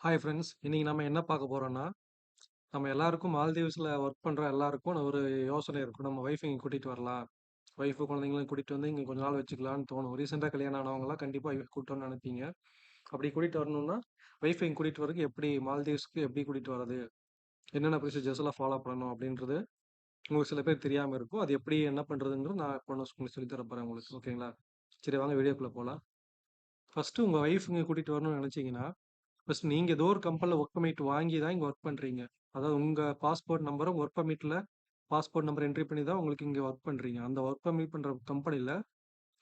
Hi friends. இன்னைக்கு நம்ம என்ன பார்க்க போறோம்னா, நம்ம எல்லாருக்கும் மால்தீவ்ஸில் ஒர்க் பண்ணுற எல்லாருக்கும் ஒரு யோசனை இருக்கும். நம்ம ஒய்ஃப் இங்கே கூட்டிகிட்டு வரலாம். ஒய்ஃபு குழந்தைங்களும் கூட்டிகிட்டு வந்து இங்கே கொஞ்ச நாள் வச்சுக்கலான்னு தோணும். ரீசெண்டாக கல்யாணம் ஆனவங்களாம் கண்டிப்பாக கூப்பிட்டு கூட்டிட்டு வரணும்னு அப்படி கூட்டிகிட்டு வரணும்னா, ஒய்ஃப இங்கே கூட்டிகிட்டு வரதுக்கு எப்படி மால்தீவ்ஸ்க்கு எப்படி கூட்டிகிட்டு வரது? என்னென்ன ப்ரொசீஜர்ஸ்லாம் ஃபாலோ பண்ணணும் அப்படின்றது, உங்களுக்கு சில பேர் தெரியாமல் இருக்கும். அது எப்படி என்ன பண்றதுங்கிறது நான் இப்போ உங்களுக்கு சொல்லி தரப்போகிறேன் உங்களுக்கு. ஓகேங்களா? சரி வாங்க வீடியோக்குள்ளே போகலாம் ஃபஸ்ட்டு உங்கள் ஒய்ஃப் இங்கே கூட்டிகிட்டு வரணும்னு நினச்சிங்கன்னா ஃபர்ஸ்ட் நீங்க ஏதோ ஒரு கம்பெனில ஒர்க் பர்மிட் வாங்கி தான் இங்க ஒர்க் பண்றீங்க. அதாவது உங்க பாஸ்போர்ட் நம்பரும் ஒர்க் பெர்மிட்ல பாஸ்போர்ட் நம்பர் என்ட்ரி பண்ணி தான் உங்களுக்கு இங்க ஒர்க் பண்றீங்க. அந்த ஒர்க் பர்மிட் பண்ற கம்பெனில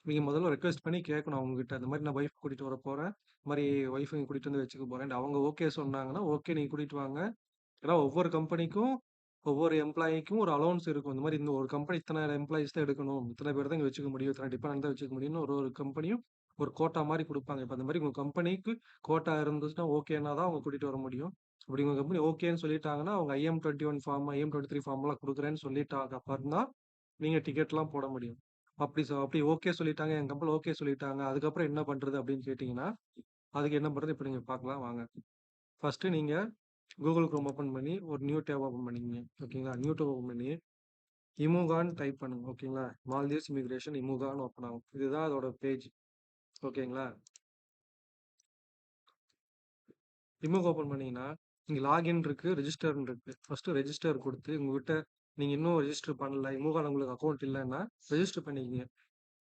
நீங்க முதல்ல ரெக்வெஸ்ட் பண்ணி கேட்கணும் அவங்ககிட்ட. இந்த மாதிரி நான் ஒய்ஃப் கூட்டிட்டு வர போறேன். இந்த மாதிரி ஒய்ஃப் இங்க கூட்டிட்டு வந்து வச்சுக்க போகிறேன் அவங்க ஓகே சொன்னாங்கன்னா, ஓகே நீங்க கூட்டிட்டு வாங்க. ஏன்னா ஒவ்வொரு கம்பெனிக்கும், ஒவ்வொரு எம்ப்ளாயிக்கும் ஒரு அலௌன்ஸ் இருக்கும். இந்த மாதிரி இந்த ஒரு கம்பெனி இத்தனை எம்ப்ளாயீஸ் தான் எடுக்கணும். இத்தனை பேர் தான் இங்கே வச்சுக்க முடியும். இத்தனை டிபெண்டன்ட் தான் வச்சுக்க முடியும்னு ஒரு ஒரு கம்பெனியும் ஒரு கோட்டா மாதிரி கொடுப்பாங்க இப்போ அந்த மாதிரி உங்க கம்பெனிக்கு கோட்டா இருந்துச்சுன்னா, ஓகேன்னா தான் அவங்க கூட்டிட்டு வர முடியும். அப்படி உங்க கம்பெனி ஓகேன்னு சொல்லிட்டாங்கன்னா, அவங்க ஐஎம்-21 ஃபார்ம், ஐஎம்-23 ஃபார்ம்லாம் கொடுக்குறேன்னு சொல்லிட்டாங்க அப்புறம் தான், நீங்க டிக்கெட்லாம் போட முடியும். அப்படி அப்படி ஓகே சொல்லிட்டாங்க, என் கம்பெனி ஓகே சொல்லிட்டாங்க. அதுக்கப்புறம் என்ன பண்றது அப்படின்னு கேட்டீங்கன்னா, அதுக்கு என்ன பண்றது இப்ப நீங்க பார்க்கலாம் வாங்க. ஃபஸ்ட்டு நீங்க கூகுள் க்ரோம் ஓப்பன் பண்ணி ஒரு நியூ டேப் ஓப்பன் பண்ணிக்கங்க. ஓகேங்களா? நியூ டேப் ஓப்பன் பண்ணி இமுகான்னு டைப் பண்ணுங்க. ஓகேங்களா? மால்தீவ்ஸ் இமிகிரேஷன் இமூகான்னு ஓப்பன் ஆகும். இதுதான் அதோட பேஜ். ஓகேங்களா? இமூக் ஓப்பன் பண்ணீங்கன்னா, இங்கே லாகின் இருக்கு, ரெஜிஸ்டர்னு இருக்கு. ஃபர்ஸ்ட்டு ரெஜிஸ்டர் கொடுத்து உங்ககிட்ட நீங்க இன்னும் ரெஜிஸ்டர் பண்ணல, இமூகால உங்களுக்கு அக்கௌண்ட் இல்லைன்னா ரெஜிஸ்டர் பண்ணிக்கங்க.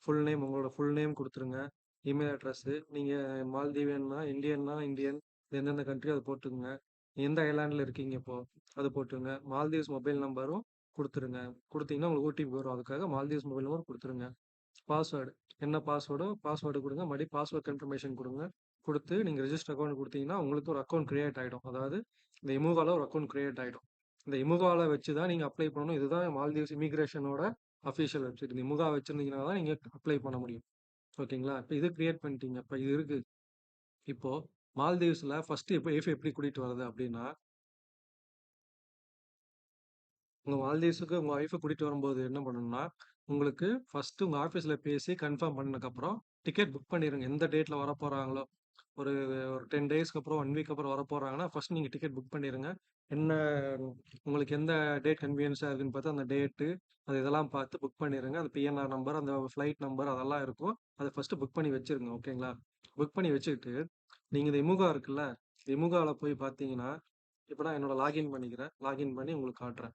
ஃபுல் நேம் உங்களோட ஃபுல் நேம் கொடுத்துருங்க இமெயில் அட்ரஸ்ஸு நீங்க மால்தீவியன்னா, இந்தியன்னா இந்தியன், எந்தெந்த கண்ட்ரி அதை போட்டுக்கங்க. எந்த ஐலாண்டில் இருக்கீங்க இப்போ, அது போட்டுருங்க. மால்தீவ்ஸ் மொபைல் நம்பரும் கொடுத்துருங்க கொடுத்தீங்கன்னா உங்களுக்கு ஓடிபி வரும். அதுக்காக மால்தீவ்ஸ் மொபைல் நம்பர் கொடுத்துருங்க பாஸ்வேர்டு என்ன பாஸ்வேர்டோ, பாஸ்வேர்டு கொடுங்க மறுபடியும் பாஸ்வேர்ட் கன்ஃபர்மேஷன் கொடுங்க கொடுத்து நீங்கள் ரெஜிஸ்டர் அக்கௌண்ட் கொடுத்தீங்கன்னா உங்களுக்கு ஒரு அக்கௌண்ட் கிரியேட் ஆகிடும் அதாவது இந்த இமுகாவில் ஒரு அக்கௌண்ட் கிரியேட் ஆகிடும் இந்த இமுகாவில் வச்சு தான் நீங்கள் அப்ளை பண்ணணும். இதுதான் மால்தீவ்ஸ் இமிகிரேஷனோட அஃபிஷியல் வெப்சைட். இந்த இமுகா வச்சுருந்தீங்கன்னா தான் நீங்கள் அப்ளை பண்ண முடியும். ஓகேங்களா? இப்போ இது கிரியேட் பண்ணிட்டீங்க. இப்போ இது இருக்குது இப்போது மால்தீவ்ஸில் ஃபஸ்ட்டு இப்போ ஏஃப் எப்படி கூட்டிகிட்டு வருது அப்படின்னா உங்கள் மால்தீவ்ஸுக்கு உங்கள் ஒய்ஃபை கூட்டிகிட்டு வரும்போது என்ன பண்ணணும்னா, உங்களுக்கு ஃபர்ஸ்ட்டு உங்க ஆஃபீஸ்ல பேசி கன்ஃபார்ம் பண்ணதுக்கப்புறம், டிக்கெட் புக் பண்ணிடுங்க எந்த டேட்ல வரப்போறாங்களோ, ஒரு ஒரு 10 டேஸ்க்கு அப்புறம், ஒன் வீக் அப்புறம் வரப்போறாங்கன்னா, ஃபர்ஸ்ட் நீங்க டிக்கெட் புக் பண்ணிடுங்க என்ன உங்களுக்கு எந்த டேட் கன்வீனியன்ஸாக இருக்குன்னு பார்த்து அந்த டேட்டு, அது இதெல்லாம் பார்த்து புக் பண்ணிடுங்க அந்த பிஎன்ஆர் நம்பர், அந்த ஃப்ளைட் நம்பர் அதெல்லாம் இருக்கும். அதை ஃபர்ஸ்ட்டு புக் பண்ணி வச்சுருங்க. ஓகேங்களா? புக் பண்ணி வச்சுக்கிட்டு, நீங்கள் இந்த இமுகா இருக்குல்ல, இமுகாவில் போய் பார்த்தீங்கன்னா, இப்போ நான் என்னோட லாகின் பண்ணிக்கிறேன். லாகின் பண்ணி உங்களுக்கு காட்டுறேன்.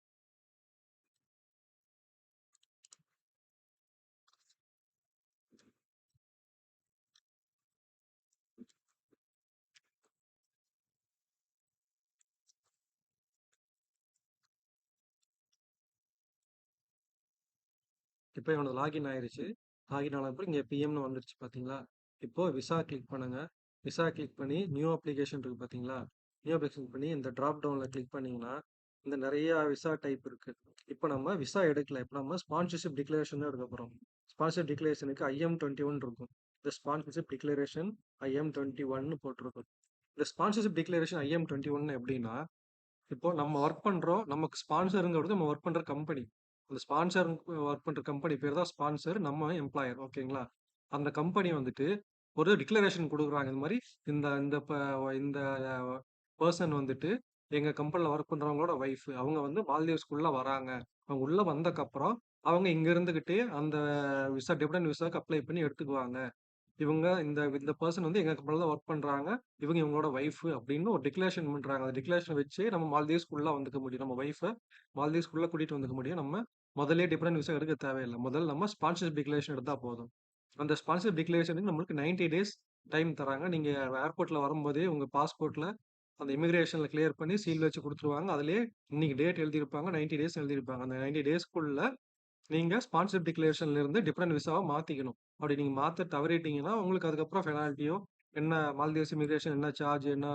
இப்போ என்னோட லாகின் ஆயிருச்சு. லாகின் ஆன இங்கே பிஎம்னு வந்துருச்சு பார்த்தீங்களா? இப்போ விசா கிளிக் பண்ணுங்க. விசா கிளிக் பண்ணி நியூ அப்ளிகேஷன் இருக்கு பார்த்தீங்களா? நியூ அப்ளிகேஷன் பண்ணி இந்த ட்ராப் டவுனில் கிளிக் பண்ணிங்கன்னா இந்த நிறைய விசா டைப் இருக்கு. இப்போ நம்ம விசா எடுக்கல. இப்போ நம்ம ஸ்பான்சர்ஷிப் டிக்ளரேஷன் தான் எடுக்க போகிறோம் ஸ்பான்சர்ஷிப் டிக்ளரேஷனுக்கு ஐஎம்-21 இருக்கும். இந்த ஸ்பான்சர்ஷிப் டிக்ளரேஷன் ஐஎம்-21ன்னு போட்டிருக்கும். இந்த ஸ்பான்சர்ஷிப் டிக்ளரேஷன் ஐஎம்-21 எப்படின்னா, இப்போ நம்ம ஒர்க் பண்ணுறோம் நமக்கு ஸ்பான்சருங்கிறது நம்ம ஒர்க் பண்ணுற கம்பெனி. அந்த ஸ்பான்சர் ஒர்க் பண்ற கம்பெனி பேர் தான் ஸ்பான்சர். நம்ம எம்ப்ளாயர். ஓகேங்களா? அந்த கம்பெனி வந்துட்டு ஒரு டிக்ளரேஷன் கொடுக்குறாங்க இந்த மாதிரி இந்த இந்த ப இந்த பர்சன் வந்துட்டு எங்க கம்பெனில ஒர்க் பண்றவங்களோட ஒய்ஃப். அவங்க வந்து மால்தீவ்ஸ்க்குள்ள வராங்க. அவங்க உள்ள வந்தக்கப்புறம், அவங்க இங்க இருந்துகிட்டே அந்த விசா டிபெண்ட் விசாவுக்கு அப்ளை பண்ணி எடுத்துக்குவாங்க. இவங்க இந்த இந்த பர்சன் வந்து எங்க கம்பெனில ஒர்க் பண்றாங்க. இவங்க இவங்களோட ஒய்ஃப் அப்படின்னு ஒரு டிக்ளரேஷன் பண்றாங்க. அந்த டிக்ளரேஷன் வச்சு நம்ம மால்தீவ்ஸ்க்குள்ள வந்துக்க முடியும். நம்ம ஒய்ஃபை மால்தீவ்ஸ்க்குள்ள கூட்டிட்டு வந்துக்க முடியும். நம்ம முதல்லே டிஃப்ரெண்ட் விசா எடுக்க தேவையில்லை முதல்ல நம்ம ஸ்பான்சர்ஷிப் டிக்ளரேஷன் எடுத்தால் போதும். அந்த ஸ்பான்சர்ஷிப் டிக்ளரேஷனுக்கு நம்மளுக்கு 90 டேஸ் டைம் தராங்க. நீங்கள் ஏர்போர்ட்டில் வரும்போதே உங்கள் பாஸ்போர்ட்டில் அந்த இமிகிரேஷன்ல கிளியர் பண்ணி சீல் வச்சு கொடுத்துருவாங்க அதுலேயே இன்னைக்கு டேட் எழுதியிருப்பாங்க. 90 டேஸ் எழுதியிருப்பாங்க. அந்த 90 டேஸ்க்குள்ள நீங்கள் ஸ்பான்சர்ஷிப் டிக்ளரேஷன்லேருந்து இருந்து டிபெண்டன்ட் மாற்றிக்கணும் அப்படி நீங்கள் மாற்ற தவறிட்டீங்கன்னா, உங்களுக்கு அதுக்கப்புறம் பெனால்ட்டியோ, என்ன மால்தீவ்ஸ் இமிகிரேஷன் என்ன சார்ஜ் என்ன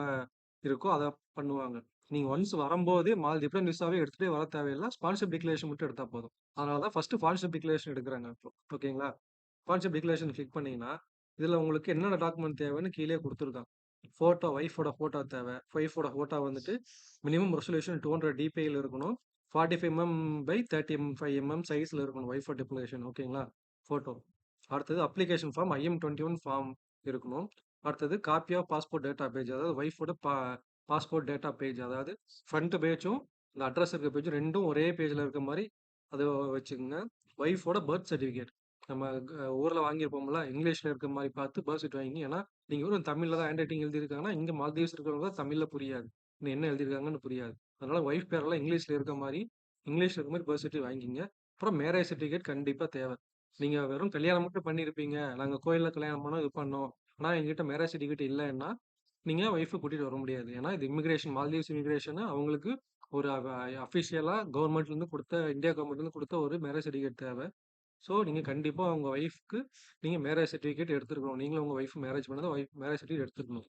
இருக்கோ அதை பண்ணுவாங்க. நீங்க ஒன்ஸ் வரும்போதே மால் டிபெண்டன்ட் விசாவே எடுத்துகிட்டே வர தேவையில்ல. ஸ்பான்சர் டிக்ளரேஷன் மட்டும் எடுத்தா போதும். அதனால தான் ஃபர்ஸ்ட்டு ஸ்பான்சர்ஷிப் டிக்ளரேஷன் எடுக்கிறாங்க இப்போ. ஓகேங்களா? ஸ்பான்சர் டிக்ளரேஷன் கிளிக் பண்ணீங்கன்னா, இதுல உங்களுக்கு என்னென்ன டாக்குமெண்ட் தேவைன்னு கீழே கொடுத்துருக்காங்க ஃபோட்டோ ஒய்ஃபோட ஃபோட்டோ தேவை. ஒய்ஃபோட ஃபோட்டோ வந்துட்டு மினிமம் ரெசல்யூஷன் 200 டிபிஐல இருக்கணும். Forty five MM by 35 M five MM சைஸ்ல இருக்கணும். ஒய்ஃபோ டிக்ளரேஷன் ஓகேங்களா? ஃபோட்டோ. அடுத்தது அப்ளிகேஷன் ஃபார்ம் ஐஎம்-21 ஃபார்ம் இருக்கணும். அடுத்தது copy of passport data page. அதாவது ஒய்ஃபோட பா பாஸ்போர்ட் டேட்டா பேஜ் அதாவது ஃப்ரண்ட் பேஜும் இந்த அட்ரஸ் இருக்க பேஜும் ரெண்டும் ஒரே பேஜில் இருக்க மாதிரி அதை வச்சுக்கோங்க. ஒய்ஃபோட பர்த் சர்டிஃபிகேட் நம்ம ஊரில் வாங்கியிருப்போம்ல இங்கிலீஷில் இருக்க மாதிரி பார்த்து பர்த் சர்டிஃபிகேட் வாங்கி ஏன்னா நீங்கள் வெறும் தமிழில் தான் ஹேண்ட் ரைட்டிங் எழுதியிருக்காங்கன்னா இங்கே மால்தீவ்ஸ் இருக்கிறவங்க தான் தமிழில் புரியாது. இன்னும் என்ன எழுதியிருக்காங்கன்னு புரியாது. அதனால் ஒய்ஃப் பேரெல்லாம் இங்கிலீஷில் இருக்க மாதிரி இங்கிலீஷில் இருக்க மாதிரி பர்த் சர்டிஃபிகேட் வாங்கிங்க அப்புறம் மேரேஜ் சர்டிஃபிகேட் கண்டிப்பாக தேவை. நீங்கள் வெறும் கல்யாணம் மட்டும் பண்ணியிருப்பீங்க. நாங்கள் கோயிலில் கல்யாணம் பண்ணோம் இது பண்ணோம். ஆனால் எங்ககிட்ட மேரேஜ் சர்டிஃபிகேட் இல்லைன்னா நீங்கள் ஒய்ஃபை கூட்டிகிட்டு வர முடியாது. ஏன்னா இது இமிகிரேஷன் மால்தீவ்ஸ் இமிகிரேஷன் அவங்களுக்கு ஒரு அஃபிஷியலாக கவர்மெண்ட்லேருந்து கொடுத்த இந்தியா கவர்மெண்ட்லேருந்து கொடுத்த ஒரு மேரேஜ் சர்டிஃபிகேட் தேவை. ஸோ நீங்கள் கண்டிப்பாக உங்கள் ஒய்ஃப்க்கு நீங்கள் மேரேஜ் சர்டிஃபிகேட் எடுத்துருக்கணும். நீங்களும் உங்கள் ஒய்ஃப் மேரேஜ் பண்ணதை ஒய்ஃப் மேரேஜ் சர்டிஃபிகேட் எடுத்துக்கணும்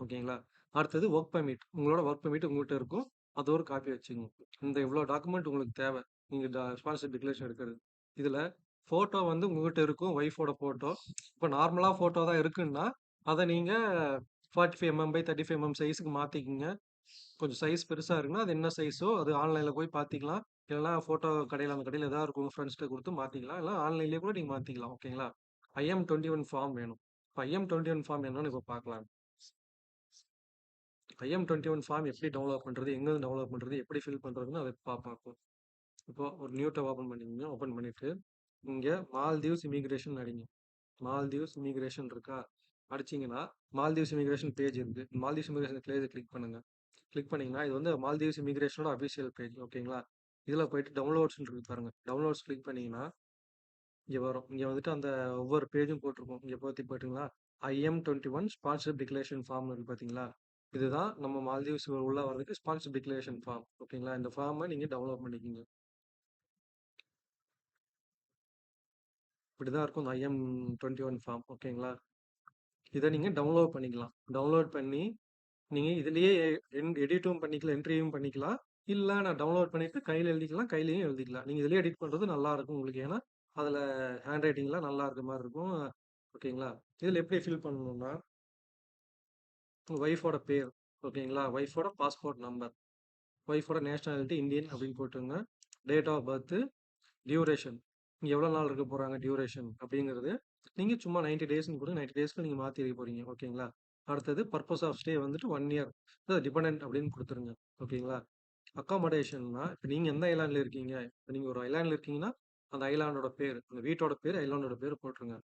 ஓகேங்களா? அடுத்தது ஒர்க் பெர்மிட் உங்களோட ஒர்க் பெர்மிட் உங்கள்கிட்ட இருக்கும். அது ஒரு காப்பி வச்சுக்கோங்க. இந்த இவ்வளோ டாக்குமெண்ட் உங்களுக்கு தேவை. நீங்கள் ஸ்பான்சர் டிக்ளரேஷன் எடுக்கிறது. இதில் ஃபோட்டோ வந்து உங்ககிட்ட இருக்கும் ஒய்ஃபோட ஃபோட்டோ இப்போ நார்மலாக ஃபோட்டோ தான் இருக்குன்னா அதை நீங்கள் forty five mm by thirty five mm சைஸுக்கு மாற்றிக்கிங்க கொஞ்சம் சைஸ் பெருசாக இருக்குன்னா அது என்ன சைஸோ அது ஆன்லைனில் போய் பார்த்திக்கலாம் இல்லைனா ஃபோட்டோ கடையில் அந்த கடையில் எதாவது இருக்கும் ஃப்ரெண்ட்ஸ்கிட்ட கொடுத்து மாற்றிக்கலாம் இல்லை ஆன்லைன்லேயே கூட நீங்கள் மாற்றிக்கலாம் ஓகேங்களா ஐஎம் டுவெண்ட்டி ஒன் ஃபார்ம் வேணும். இப்போ ஐஎம் டுவெண்ட்டி ஒன் ஃபார்ம் என்னன்னு இப்போ பார்க்கலாம் ஐஎம் டுவெண்ட்டி ஒன் ஃபார்ம் எப்படி டவுன்லோட் பண்ணுறது எங்கேருந்து டவுன்லோட் பண்ணுறது எப்படி ஃபில் பண்ணுறதுன்னு அதை பார்ப்போம் இப்போ இப்போ ஒரு நியூ டேப் ஓப்பன் பண்ணிக்கோங்க ஓப்பன் பண்ணிவிட்டு இங்கே மால்தீவ்ஸ் இமிக்ரேஷன் அடிங்க மால்தீவ்ஸ் இமிக்ரேஷன் இருக்கா? அடிச்சிங்கன்னா மால்தீவ்ஸ் இமிகிரேஷன் பேஜ் இருக்குது மால்தீவ்ஸ் இமிகிரேஷன் பேஜ் கிளிக் பண்ணுங்கள் கிளிக் பண்ணிங்கன்னா இது வந்து மால்தீவ்ஸ் இமிகிரேஷனோட அஃபிஷியல் பேஜ் ஓகேங்களா இதில் போயிட்டு டவுன்லோட்ஸ்னு இருக்கு பாருங்கள் டவுன்லோட்ஸ் கிளிக் பண்ணிங்கன்னா இங்கே வரும். இங்கே வந்துட்டு அந்த ஒவ்வொரு பேஜும் போட்டிருக்கோம். இங்கே பார்த்து போட்டிங்களா IM twenty one sponsor declaration form இருக்குது பார்த்தீங்களா இதுதான் நம்ம மால்தீவ்ஸ் உள்ள வரதுக்கு ஸ்பான்சர் டிக்ளரேஷன் ஃபார்ம் ஓகேங்களா இந்த ஃபார்மை நீங்கள் டவுன்லோட் பண்ணிக்கிங்க. இப்படி தான் இருக்கும். இந்த ஐஎம் டுவெண்ட்டி ஒன் ஃபார்ம் ஓகேங்களா இதை நீங்கள் டவுன்லோட் பண்ணிக்கலாம். டவுன்லோட் பண்ணி நீங்கள் இதுலேயே எடிட்டும் பண்ணிக்கலாம் என்ட்ரியும் பண்ணிக்கலாம். இல்லை நான் டவுன்லோட் பண்ணிவிட்டு கையில் எழுதிக்கலாம் கையிலையும் எழுதிக்கலாம். நீங்கள் இதுலேயே எடிட் பண்ணுறது நல்லாயிருக்கும் உங்களுக்கு. ஏன்னா அதில் ஹேண்ட் ரைட்டிங்லாம் நல்லா இருக்க மாதிரி இருக்கும். ஓகேங்களா இதில் எப்படி ஃபில் பண்ணணும்னா ஒய்ஃபோட பேர் ஓகேங்களா ஒய்ஃபோட பாஸ்போர்ட் நம்பர் ஒய்ஃபோட நேஷ்னாலிட்டி இந்தியன் அப்படின்னு போட்டுருங்க. டேட் ஆஃப் பர்த்து டியூரேஷன் எவ்வளோ நாள் இருக்க போகிறாங்க டியூரேஷன் அப்படிங்கிறது நீங்கள் சும்மா நைன்டி டேஸ்னு கொடுங்க. நைன்டி டேஸ்க்கு நீங்கள் மாற்றி இருக்க போகிறீங்க ஓகேங்களா அடுத்தது பர்பஸ் ஆஃப் ஸ்டே வந்துட்டு ஒன் இயர் டிபெண்ட் அப்படின்னு கொடுத்துருங்க. ஓகேங்களா அக்காமடேஷன்னா இப்போ நீங்கள் எந்த ஐலாண்டில் இருக்கீங்க? இப்போ நீங்கள் ஒரு ஐலாண்டில் இருக்கீங்கன்னா அந்த ஐலாண்டோட பேர் அந்த வீட்டோட பேர் ஐலாண்டோட பேர் போட்டுருங்க.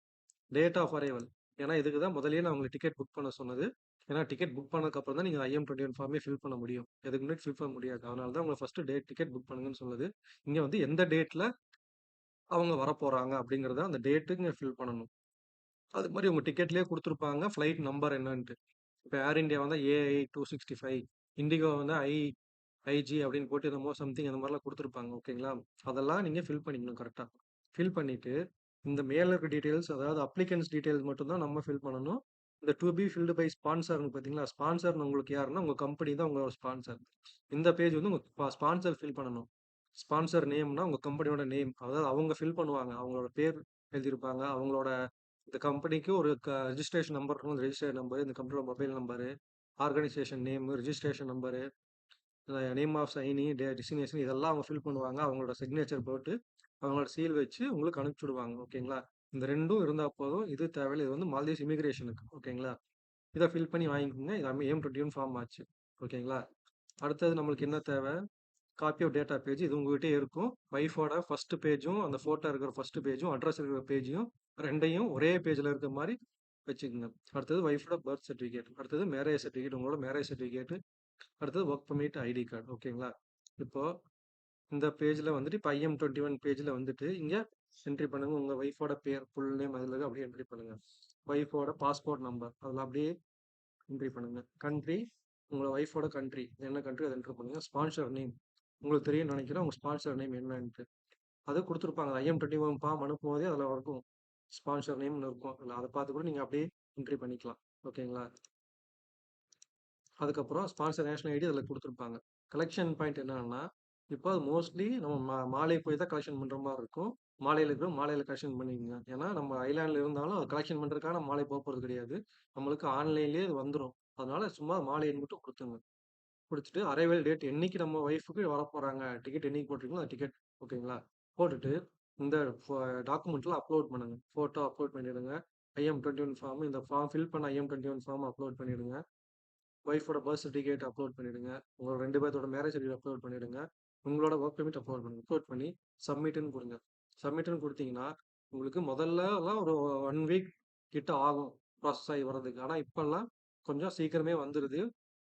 டேட் ஆஃப் அரைவல் ஏன்னா இதுக்கு தான் முதல்லயே நான் உங்களுக்கு டிக்கெட் புக் பண்ண சொன்னது. ஏன்னா டிக்கெட் புக் பண்ணதுக்கப்புறம் தான் நீங்கள் ஐஎம் டுவெண்ட்டி ஒன் ஃபார்மே ஃபில் பண்ண முடியும். எதுக்கு முன்னாடி ஃபில் பண்ண முடியாது. அதனால தான் உங்களை ஃபஸ்ட்டு டேட் டிக்கெட் புக் பண்ணுங்கன்னு சொன்னது. இங்கே வந்து எந்த டேட்டில் அவங்க வரப்போகிறாங்க அப்படிங்கிறத அந்த டேட்டுங்க ஃபில் பண்ணணும். அது மாதிரி உங்கள் டிக்கெட்லேயே கொடுத்துருப்பாங்க. ஃப்ளைட் நம்பர் என்னன்ட்டு. இப்போ ஏர் இந்தியா வந்து AI two sixty five IndiGo வந்து ஐ ஐஜி அப்படின்னு போட்டு என்னமோ சம்திங் அந்த மாதிரிலாம் கொடுத்துருப்பாங்க. ஓகேங்களா? அதெல்லாம் நீங்கள் ஃபில் பண்ணிக்கணும் கரெக்டாக ஃபில் பண்ணிவிட்டு இந்த மேல இருக்க டீட்டெயில்ஸ் அதாவது அப்ளிகன்ஸ் டீட்டெயில்ஸ் மட்டும்தான் நம்ம ஃபில் பண்ணணும். இந்த டு பி ஃபில்டு பை ஸ்பான்சர்னு பார்த்தீங்களா ஸ்பான்சர்னு உங்களுக்கு யாருன்னா உங்கள் கம்பெனி தான் உங்களோட ஸ்பான்சர் இந்த பேஜ் வந்து உங்கள் ஸ்பான்சர் ஃபில் பண்ணணும். ஸ்பான்சர் நேம்னா உங்கள் கம்பெனியோட நேம். அதாவது அவங்க ஃபில் பண்ணுவாங்க. அவங்களோட பேர் எழுதியிருப்பாங்க. அவங்களோட இந்த கம்பெனிக்கு ஒரு க ரெஜிஸ்ட்ரேஷன் நம்பர் இருக்கும் அந்த ரெஜிஸ்ட்ரேஷன் நம்பர் இந்த கம்பெனியோட mobile number organisation name registration number name of signatory designation இதெல்லாம் அவங்க ஃபில் பண்ணுவாங்க. அவங்களோட சிக்னேச்சர் போட்டு அவங்களோட சீல் வச்சு உங்களுக்கு அனுப்பிச்சி விடுவாங்க. ஓகேங்களா? இந்த ரெண்டும் இருந்தால் போதும். இது தேவையில்லை. இது வந்து மால்தீவ்ஸ் இமிகிரேஷனுக்கு ஓகேங்களா? இதை ஃபில் பண்ணி வாங்கிக்கோங்க. இது ஏம் டுவெண்ட்டி ஒன் ஃபார்ம் ஆச்சு. ஓகேங்களா? அடுத்தது நம்மளுக்கு என்ன தேவை? காப்பி ஆஃப் டேட்டா பேஜ் இது உங்ககிட்டே இருக்கும். ஒய்ஃபோட ஃபர்ஸ்ட் பேஜும் அந்த ஃபோட்டோ இருக்கிற ஃபர்ஸ்ட் பேஜும் அட்ரஸ் இருக்கிற பேஜையும் ரெண்டையும் ஒரே பேஜில் இருக்கிற மாதிரி வச்சுக்கோங்க. அடுத்தது ஒய்ஃபோட பர்த் சர்டிஃபிகேட் அடுத்தது மேரேஜ் சர்டிஃபிகேட் உங்களோட மேரேஜ் சர்டிஃபிகேட் அடுத்தது ஒர்க் பர்மிட் ஐடி கார்டு ஓகேங்களா இப்போது இந்த பேஜில் வந்துட்டு இப்போ ஐஎம் டுவெண்ட்டி ஒன் பேஜில் வந்துட்டு இங்கே என்ட்ரி பண்ணுங்கள் உங்கள் ஒய்ஃபோட பேர் ஃபுல் நேம் அதில் அப்படியே என்ட்ரி பண்ணுங்கள் ஒய்ஃபோட பாஸ்போர்ட் நம்பர் அதில் அப்படியே என்ட்ரி பண்ணுங்கள் கண்ட்ரி உங்களோட ஒய்ஃபோட கண்ட்ரி என்ன கண்ட்ரி அதை என்ட்ரி பண்ணுங்கள் ஸ்பான்சர் நேம் உங்களுக்கு தெரியும் நினைக்கிறேன். உங்கள் ஸ்பான்சர் நேம் என்னன்ட்டு. அது கொடுத்துருப்பாங்க. ஐஎம் டுவெண்ட்டி ஒன் ஃபார்ம் அனுப்பும் போதே அதில் இருக்கும் ஸ்பான்சர் நேம்னு இருக்கும். அதில் அதை பார்த்து கூட நீங்கள் அப்படியே என்ட்ரி பண்ணிக்கலாம். ஓகேங்களா? அதுக்கப்புறம் ஸ்பான்சர் நேஷனல் ஐடி அதில் கொடுத்துருப்பாங்க. கலெக்ஷன் பாயிண்ட் என்னன்னா இப்போ அது மோஸ்ட்லி நம்ம மா மாலை போய் தான் கலெக்ஷன் பண்ணுற மாதிரி இருக்கும். மாலையில் இருக்கிற மாலையில் கலெக்ஷன் பண்ணிக்கோங்க. ஏன்னா நம்ம ஐலாண்டில் இருந்தாலும் அது கலெக்ஷன் பண்ணுறதுக்காக நம்ம மாலை போக போகிறது கிடையாது. நம்மளுக்கு ஆன்லைன்லேயே அது வந்துடும் அதனால சும்மா மாலையை மட்டும் கொடுத்துங்க கொடுத்துட்டு அரைவல் டேட் என்னைக்கு நம்ம ஒய்ஃபுக்கு வர போகிறாங்க டிக்கெட் என்னைக்கு போட்டிருக்கீங்களோ அந்த டிக்கெட் ஓகேங்களா? போட்டுட்டு இந்த டாக்குமெண்ட்லாம் அப்லோட் பண்ணுங்க. ஃபோட்டோ அப்லோட் பண்ணிடுங்க. ஐஎம் டுவெண்ட்டி ஒன் ஃபார்ம் இந்த ஃபார்ம் ஃபில் பண்ண IM twenty one form upload பண்ணிடுங்க. ஒய்ஃபோட பர்த் சர்டிஃபிகேட் அப்லோட் பண்ணிடுங்க. உங்களோட ரெண்டு பேர்த்தோட மேரேஜ் சர்டிஃபிகேட் அப்லோட் பண்ணிடுங்க. உங்களோட ஒர்க் பெர்மிட் அப்லோட் பண்ணுங்க. அப்லோட் பண்ணி சப்மிட்னு கொடுங்க. சப்மிட்னு கொடுத்தீங்கன்னா உங்களுக்கு முதல்லலாம் ஒரு ஒன் வீக் கிட்ட ஆகும் ப்ராசஸ் ஆகி வர்றதுக்கு. ஆனால் இப்போல்லாம் கொஞ்சம் சீக்கிரமே வந்துடுது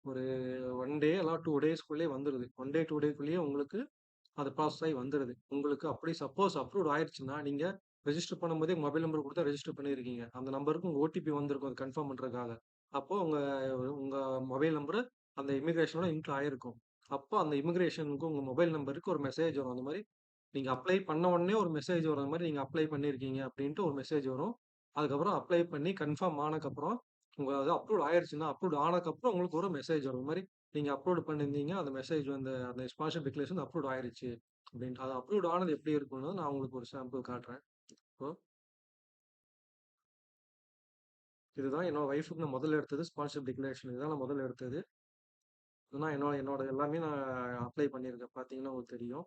ஒரு ஒன் டே எல்லாம் டூ டேஸ்க்குள்ளே வந்துடுது ஒன் டே டூ டேக்குள்ளேயே உங்களுக்கு அது ப்ராசஸ் ஆகி வந்துடுது உங்களுக்கு அப்படி சப்போஸ் அப்ரூவ் ஆயிடுச்சுன்னா நீங்கள் ரெஜிஸ்டர் பண்ணும்போதே மொபைல் நம்பர் கொடுத்தா ரெஜிஸ்டர் பண்ணியிருக்கீங்க அந்த நம்பருக்கு உங்கள் ஓடிபி வந்திருக்கும் அது கன்ஃபார்ம் பண்ணுறதுக்காக அப்போ உங்கள் உங்கள் மொபைல் நம்பரு அந்த இமிக்ரேஷனோட இன்க்ளூ ஆயிருக்கும். அப்போ அந்த இமிக்ரேஷனுக்கு உங்கள் மொபைல் நம்பருக்கு ஒரு மெசேஜ் வரும். அந்த மாதிரி நீங்கள் அப்ளை பண்ண உடனே ஒரு மெசேஜ் வரும் அந்த மாதிரி நீங்கள் அப்ளை பண்ணியிருக்கீங்க அப்படின்ட்டு ஒரு மெசேஜ் வரும். அதுக்கப்புறம் அப்ளை பண்ணி கன்ஃபார்ம் ஆனதுக்கப்புறம் உங்க அது அப்ரூவ் ஆயிடுச்சுன்னா அப்ரூவ் ஆனதுக்கப்புறம் உங்களுக்கு ஒரு மெசேஜ் வரும். மாதிரி நீங்கள் அப்லோட் பண்ணியிருந்தீங்க அந்த மெசேஜ் வந்து அந்த ஸ்பான்சர் டிக்ளேஷன் அப்ரூவ் ஆயிருச்சு அப்படின்ட்டு. அது அப்ரூவ் ஆனது எப்படி இருக்கும்னு நான் உங்களுக்கு ஒரு சாம்பிள் காட்டுறேன். இப்போ இதுதான் என்னோட ஒய்ஃபுக்கு நான் முதல்ல எடுத்தது ஸ்பான்சர் டிக்ளரேஷன் இதுதான் நான் முதல்ல எடுத்தது. இதுதான் என்னோட என்னோட எல்லாமே நான் அப்ளை பண்ணியிருக்கேன். பார்த்தீங்கன்னா உங்களுக்கு தெரியும்.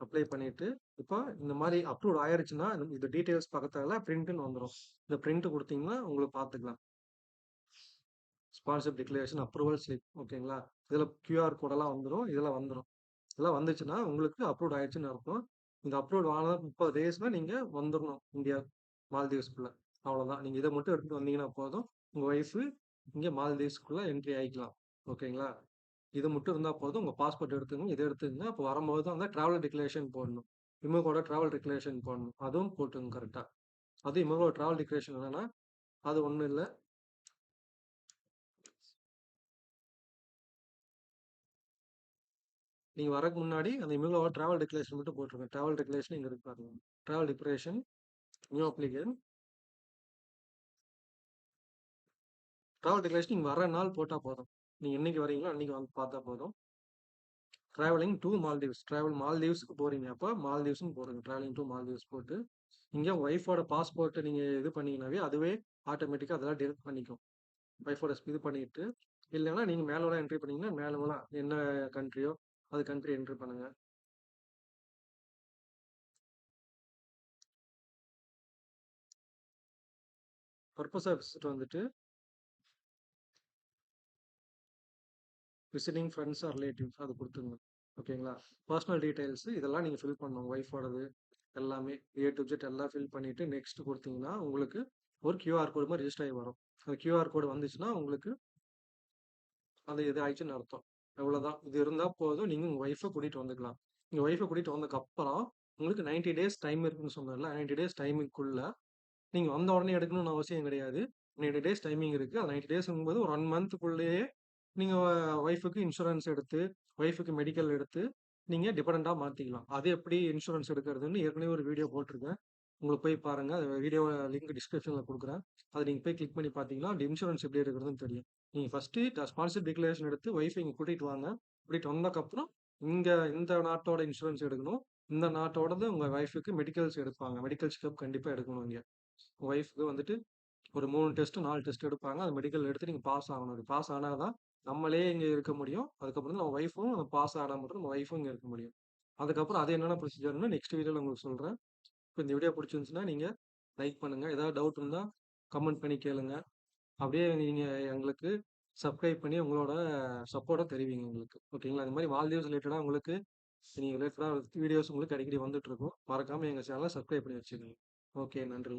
அப்ளை பண்ணிட்டு இப்போ இந்த மாதிரி அப்ரூவ் ஆயிருச்சுன்னா இந்த டீட்டெயில்ஸ் பக்கத்தில் பிரிண்ட்னு வந்துடும் இந்த பிரிண்ட் கொடுத்தீங்கன்னா உங்களுக்கு பார்த்துக்கலாம். ஸ்பான்சர் டிக்ளரேஷன் அப்ரூவல் ஸ்லிப் ஓகேங்களா இதில் கியூஆர் கோடெல்லாம் வந்துடும் இதெல்லாம் வந்துடும் இதெல்லாம் வந்துச்சுன்னா உங்களுக்கு அப்ரூவ் ஆயிடுச்சுன்னு அர்த்தம். இந்த அப்ரூவ் ஆன முப்பது டேஸ்ல நீங்கள் வந்துடணும் இந்தியா மால்தீவ்ஸ்குள்ளே அவ்வளோதான் நீங்கள் இதை மட்டும் எடுத்துகிட்டு வந்தீங்கன்னா போதும். உங்கள் ஒய்ஃபு இங்கே மால்தீவ்ஸ்குள்ளே என்ட்ரி ஆகிக்கலாம் ஓகேங்களா இது மட்டும் இருந்தால் போதும். உங்கள் பாஸ்போர்ட் எடுத்துங்க இதை எடுத்துங்க அப்போ வரும்போது தான் அந்த ட்ராவல் டிக்ளரேஷன் போடணும். இமோகோட ட்ராவல் டிக்ளரேஷன் போடணும். அதுவும் போட்டுங்க கரெக்டாக அதுவும் இமோகோட ட்ராவல் டிக்ளரேஷன் என்னன்னா அது ஒன்றும் இல்லை. நீங்கள் வரக்கு முன்னாடி அந்த இமிலோட ட்ராவல் டிக்ளரேஷன் மட்டும் போட்டுருங்க. ட்ராவல் டிக்ளரேஷன் இங்கே இருக்கு பாருங்க. Travel declaration new application travel declaration நீங்கள் வர நாள் போட்டால் போதும். நீங்கள் என்னைக்கு வரீங்களோ அன்னைக்கு வந்து பார்த்தா போதும். ட்ராவலிங் டு மால்தீவ்ஸ் ட்ராவல் மால்தீவ்ஸ்க்கு போகிறீங்க அப்போ மால்தீவ்ஸ்னு போடுங்க. ட்ராவலிங் டு மால்தீவ்ஸ் போட்டு இங்கே ஒய்ஃபோட பாஸ்போர்ட்டை நீங்கள் இது பண்ணீங்கன்னாவே அதுவே ஆட்டோமேட்டிக்காக அதெல்லாம் டெலிட் பண்ணிக்கும். ஒய்ஃபோட இது பண்ணிட்டு இல்லைன்னா நீங்கள் மேலோட என்ட்ரி பண்ணீங்கன்னா மேலோலாம் என்ன கண்ட்ரியோ அது கண்ட்ரி என்ட்ரு பண்ணுங்க. பர்பஸ் ஆஃப் விசிட் வந்துட்டு விசிட்டிங் ஃப்ரெண்ட்ஸ் ஆர் ரிலேட்டிவ்ஸ் அது கொடுத்துருங்க. ஓகேங்களா? பர்சனல் டீட்டெயில்ஸ் இதெல்லாம் நீங்கள் ஃபில் பண்ணணும். ஒய்ஃபோடது எல்லாமே. ஏ டு ஜெட் எல்லாம் ஃபில் பண்ணிவிட்டு நெக்ஸ்ட் கொடுத்தீங்கன்னா உங்களுக்கு ஒரு கியூஆர் கோடு மாதிரி ரிஜிஸ்டர் ஆகி வரும். அந்த கியூஆர் கோடு வந்துச்சுன்னா உங்களுக்கு அது இது ஆயிடுச்சுன்னு அர்த்தம். எவ்வளோதான் இது இருந்தால் போதும். நீங்கள் உங்கள் ஒய்ஃபை கூட்டிகிட்டு வந்துக்கலாம். நீங்கள் ஒய்ஃபை கூட்டிகிட்டு வந்ததுக்கப்புறம் உங்களுக்கு நைன்டி டேஸ் டைம் இருக்குன்னு சொன்னார்ல நைன்டி டேஸ் டைமிங்குள்ள நீங்கள் வந்த உடனே எடுக்கணும்னு அவசியம் கிடையாது. நைன்டி டேஸ் டைமிங் இருக்குது அது நைன்டி டேஸுங்கும்போது ஒரு ஒன் மந்த்துக்குள்ளேயே நீங்கள் ஒய்ஃபுக்கு இன்சூரன்ஸ் எடுத்து ஒய்ஃபுக்கு மெடிக்கல் எடுத்து நீங்கள் டிபெண்ட்டாக மாற்றிக்கலாம் அது எப்படி இன்சூரன்ஸ் எடுக்கிறதுன்னு ஏற்கனவே ஒரு வீடியோ போட்டிருக்கேன். உங்களுக்கு போய் பாருங்கள் அது வீடியோ லிங்க் டிஸ்கிரிப்ஷனில் கொடுக்குறேன். அதை நீங்கள் போய் கிளிக் பண்ணி பார்த்தீங்கன்னா அந்த இன்சூரன்ஸ் எப்படி எடுக்கிறதுன்னு தெரியும். நீங்கள் ஃபஸ்ட்டு ஸ்பான்சர் டிக்ளரேஷன் எடுத்து ஒய்ஃபை இங்கே கூட்டிகிட்டு வாங்க. கூட்டிகிட்டு வந்ததுக்கப்புறம் இங்கே இந்த நாட்டோட இன்சூரன்ஸ் எடுக்கணும். இந்த நாட்டோடது உங்கள் ஒய்ஃபுக்கு மெடிக்கல்ஸ் எடுப்பாங்க. மெடிக்கல் செக்அப் கண்டிப்பாக எடுக்கணும் இங்கே. உங்கள் ஒய்ஃபுக்கு வந்துட்டு ஒரு மூணு டெஸ்ட்டு நாலு டெஸ்ட் எடுப்பாங்க. அந்த மெடிக்கல் எடுத்து நீங்கள் பாஸ் ஆகணும். அது பாஸ் ஆனால் தான் நம்மளே இங்கே இருக்க முடியும். அதுக்கப்புறம் நம்ம ஒய்ஃபும் பாஸ் ஆனால் மட்டும் நம்ம ஒய்ஃபும் இங்கே இருக்க முடியும். அதுக்கப்புறம் அது என்னென்ன ப்ரொசீஜர்னு நெக்ஸ்ட் வீடியோவில் உங்களுக்கு சொல்கிறேன் இப்போ இந்த வீடியோ பிடிச்சிருந்துச்சுன்னா நீங்கள் லைக் பண்ணுங்கள் ஏதாவது டவுட் இருந்தால் கமெண்ட் பண்ணி கேளுங்க. அப்படியே நீங்கள் எங்களுக்கு சப்ஸ்கிரைப் பண்ணி உங்களோட சப்போர்ட்டை தெரிவிங்க எங்களுக்கு. ஓகேங்களா இந்த மாதிரி வால்தீவ்ஸ் ரிலேட்டடாக உங்களுக்கு நீங்கள் ரிலேட்டடாக வீடியோஸ் உங்களுக்கு அடிக்கடி வந்துட்டு இருக்கும். மறக்காமல் எங்கள் சேனலை சப்ஸ்கிரைப் பண்ணி வச்சுக்கோங்க. ஓகே நன்றி.